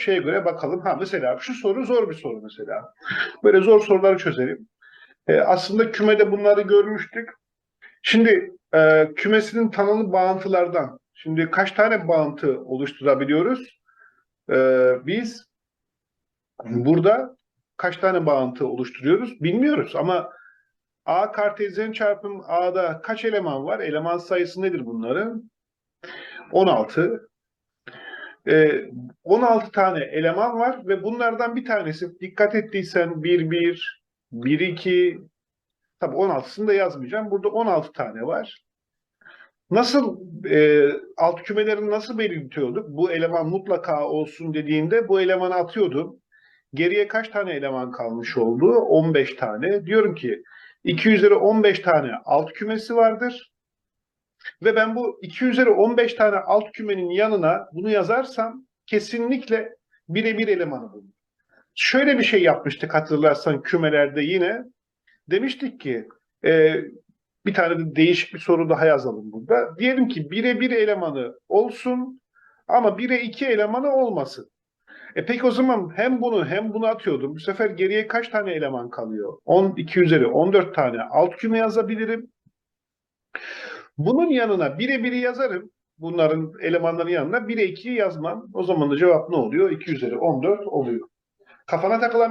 şeye göre bakalım. Ha mesela şu soru zor bir soru mesela. Böyle zor soruları çözelim. E, aslında kümede bunları görmüştük. Şimdi e, kümesinin tanımlı bağıntılardan. Şimdi kaç tane bağıntı oluşturabiliyoruz? E, biz burada kaç tane bağıntı oluşturuyoruz bilmiyoruz ama A kartezyen çarpım A'da kaç eleman var? Eleman sayısı nedir bunların? 16. Ee, 16 tane eleman var ve bunlardan bir tanesi dikkat ettiysen 1 1 1 2 tabii 16'sını da yazmayacağım. Burada 16 tane var. Nasıl e, alt kümelerini nasıl belirtiyorduk? Bu eleman mutlaka olsun dediğinde bu elemanı atıyordum. Geriye kaç tane eleman kalmış oldu? 15 tane. Diyorum ki 2 üzeri 15 tane alt kümesi vardır. Ve ben bu 2 üzeri 15 tane alt kümenin yanına bunu yazarsam kesinlikle birebir elemanı bulur. Şöyle bir şey yapmıştık hatırlarsan kümelerde yine. Demiştik ki e, bir tane de değişik bir soru daha yazalım burada. Diyelim ki birebir elemanı olsun ama 1'e 2 elemanı olmasın. E peki o zaman hem bunu hem bunu atıyordum. Bu sefer geriye kaç tane eleman kalıyor? 12 üzeri 14 tane alt küme yazabilirim. Bunun yanına birebiri yazarım. Bunların elemanların yanına 1'e 2'yi yazmam. O zaman da cevap ne oluyor? 2 üzeri 14 oluyor. Kafana takılan